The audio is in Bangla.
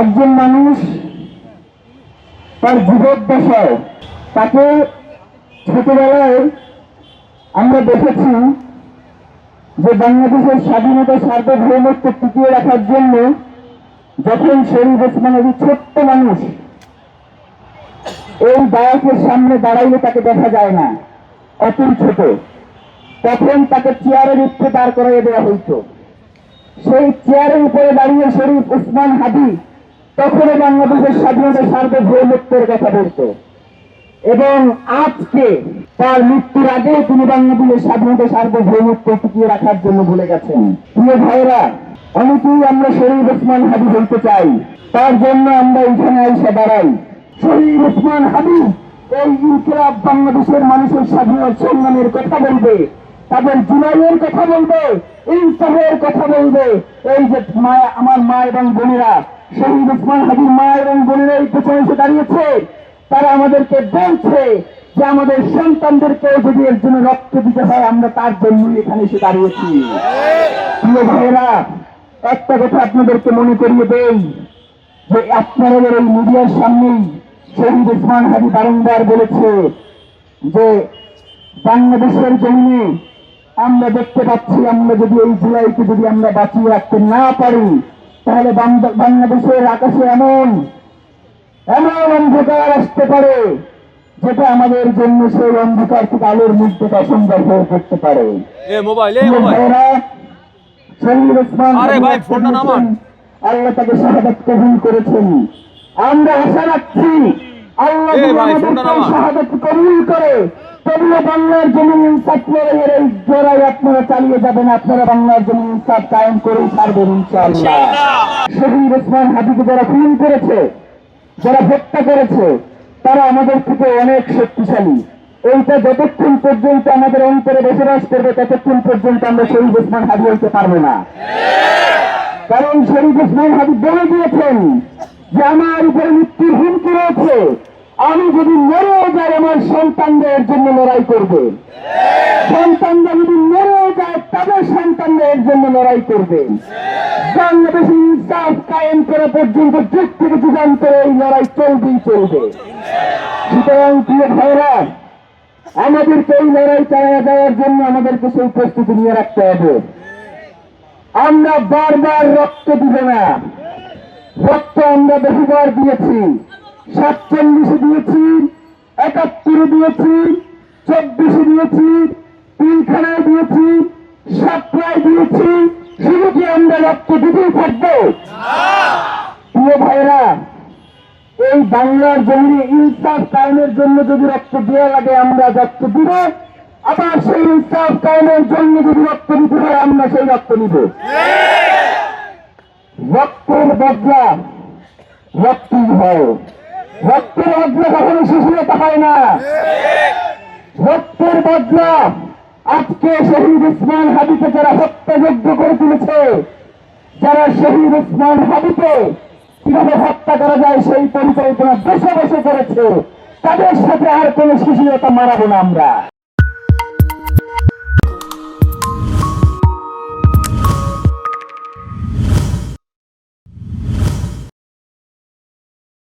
একজন মানুষ তার জীবদ্দশায় তাকে ছোটবেলায় আমরা দেখেছি যে বাংলাদেশের স্বাধীনতা সার্বভৌমত্ব টিকিয়ে রাখার জন্য যখন শরীফ ওসমান ছোট্ট মানুষ এই দায়কের সামনে দাঁড়াইলে তাকে দেখা যায় না, অতুল ছোট। তখন তাকে চেয়ারের উপরে দাঁড় করাইয়ে দেওয়া হইতো। সেই চেয়ারের উপরে দাঁড়িয়ে শরীফ উসমান হাদি তখনও বাংলাদেশের স্বাধীনতা সার্বভৌমত্বের কথা বলতো। এবং আজকে তার মৃত্যুর আগে তিনি বাংলাদেশের স্বাধীনতা সার্বভৌমত্ব টিকিয়ে রাখার জন্য ভুলে গেছেন। প্রিয় ভাইরা অনেকেই আমরা শরীফ ওসমান হাদি বলতে চাই। তার জন্য আমরা এখানে এসে দাঁড়াই। শরীফ ওসমান হাদি এই ইনকিলাব বাংলাদেশের মানুষের স্বাধীনতা সংগ্রামের কথা বলবে, তাদের জুলাইয়ের কথা বলবে, ইনসাফের কথা বলবে। এই যে মা আমার মা এবং বোনেরা শহীদ উসমান হাজির মা এবং বোনেরা এই পেছনে এসে দাঁড়িয়েছে। তারা আমাদেরকে বলছে যে আমাদের সন্তানদেরকে যদি এর জন্য রক্ত দিতে হয়, আমরা তার জন্যই এখানে এসে দাঁড়িয়েছি। প্রিয় ভাইয়েরা, একটা কথা আপনাদেরকে মনে করিয়ে দেই যে আপনাদের এই মিডিয়ার সামনেই শহীদ উসমান হাজি বারংবার বলেছে যে বাংলাদেশের জন্য আমরা দেখতে পাচ্ছি, আমরা যদি এই জুলাইকে যদি আমরা বাঁচিয়ে রাখতে না পারি তাহলে বাংলাদেশের আকাশে এমন এমন অন্ধকার আসতে পারে যেটা আমাদের জন্য সেই অন্ধকার থেকে আলোর মুগ্ধতা সুন্দর হয়ে করতে পারে। আল্লাহ তাকে শাহাদাত কবুল করেছেন। আমরা আশা রাখছি আল্লাহ। শাহাদাত কবুল করে। তবুও বাংলার জমিন ইনসাফ লড়াইয়ের এই জোড়াই আপনারা চালিয়ে যাবেন আপনারা বাংলার জমিন ইনসাফ কায়েম করেই ছাড়বেন ইনশাআল্লাহ। শহীদ ওসমান হাবিকে যারা খুন করেছে যারা হত্যা করেছে তারা আমাদের থেকে অনেক শক্তিশালী। এইটা যতক্ষণ পর্যন্ত আমাদের অন্তরে বসবাস করবে ততক্ষণ পর্যন্ত আমরা শহীদ ওসমান হাবি হইতে পারব না। কারণ শরীফ ওসমান হাবিব বলে দিয়েছেন যে আমার উপরে মৃত্যুর হুমকি রয়েছে। আমি যদি মরেও যাই আমার সন্তানদের জন্য লড়াই করবে। সন্তানরা যদি মরেও যায়, তাদের সন্তানরা এর জন্য লড়াই করবে। বাংলাদেশে ইনসাফ কায়েম করা পর্যন্ত যুগ থেকে যুগান্তরে এই লড়াই চলবেই চলবে। সুতরাং প্রিয় ভাইরা, আমাদেরকে এই লড়াই চালিয়ে যাওয়ার জন্য আমাদেরকে সেই প্রস্তুতি নিয়ে রাখতে হবে। আমরা বারবার রক্ত দিব না। রক্ত আমরা বহুবার দিয়েছি। সাতচল্লিশে দিয়েছি, একাত্তরে দিয়েছি, চব্বিশে দিয়েছি, পিলখানায় দিয়েছি, সাতটায় দিয়েছি শুধু কি আমরা রক্ত দিতেই থাকব। প্রিয় ভাইরা এই বাংলার জমিনে ইনসাফ কায়েমের জন্য যদি রক্ত দেওয়া লাগে, আমরা রক্ত দিব। আবার সেই ইনসাফ কায়েমের জন্য যদি রক্ত দিতে হয়, আমরা সেই রক্ত নিব। রক্তের বদলা রক্তই হয়। রক্তের বদলা কখনো শিশুরতা হয় না। রক্তের বদলা আজকে শহীদ উসমান হাবিকে যারা হত্যাযজ্ঞ করে তুলেছে, যারা শহীদ উসমান হাবিকে কীভাবে হত্যা করা যায় সেই পরিকল্পনা বসে বসে করেছে, তাদের সাথে আর কোন শিশুরতা মারাবো না আমরা।